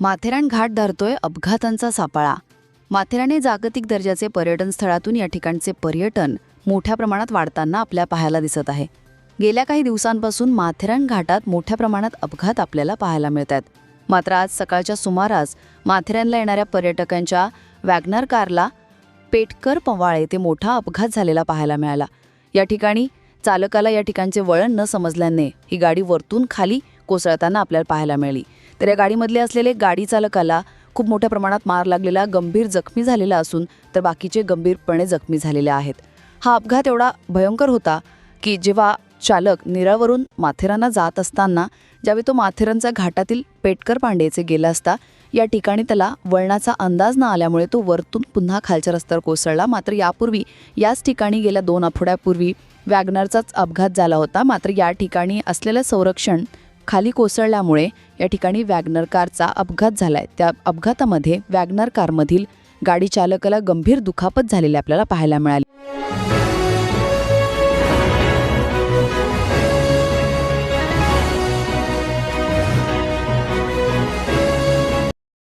माथेरान घाट धरतोय अपघातांचा सापळा. माथेरान जागतिक दर्जाचे पर्यटन स्थळातून या ठिकाणचे पर्यटन मोठ्या प्रमाणात वाढताना आपल्या पाहायला दिसत आहे. गेल्या काही दिवसांपासून माथेरान घाटात मोठ्या प्रमाणात अपघात आपल्याला पाहायला मिळतात मात्र आज सकाळच्या सुमारास माथेरानला येणाऱ्या पर्यटकांच्या वॅगनर कारला पेटकर पवाळे ते मोठा अपघात झालेला पाहायला मिळाला. या ठिकाणी चालकाला या ठिकाणचे वळण न समजल्याने ही गाडी वरतून खाली कोसळताना आपल्याला पाहायला मिळाली. तर या गाडीमधले असलेले गाडी चालकाला खूप मोठ्या प्रमाणात मार लागलेला गंभीर जखमी झालेला असून तर बाकीचे गंभीरपणे जखमी झालेले आहेत. हा अपघात एवढा भयंकर होता की जेव्हा चालक निरावरून माथेरांना जात असताना ज्यावेळी तो माथेरानचा घाटातील पेटकर पांडेचे गेला असता या ठिकाणी त्याला वळणाचा अंदाज न आल्यामुळे तो वरतून पुन्हा खालच्या रस्त्यावर कोसळला. मात्र यापूर्वी याच ठिकाणी गेल्या दोन आठवड्यापूर्वी वॅगनरचाच अपघात झाला होता. मात्र या ठिकाणी असलेलं संरक्षण खाली कोसळल्यामुळे या ठिकाणी वॅगनर कारचा अपघात झालाय. त्या अपघातामध्ये वॅगनर कारमधील गाडी चालकाला गंभीर दुखापत झालेली आपल्याला पाहायला मिळाली.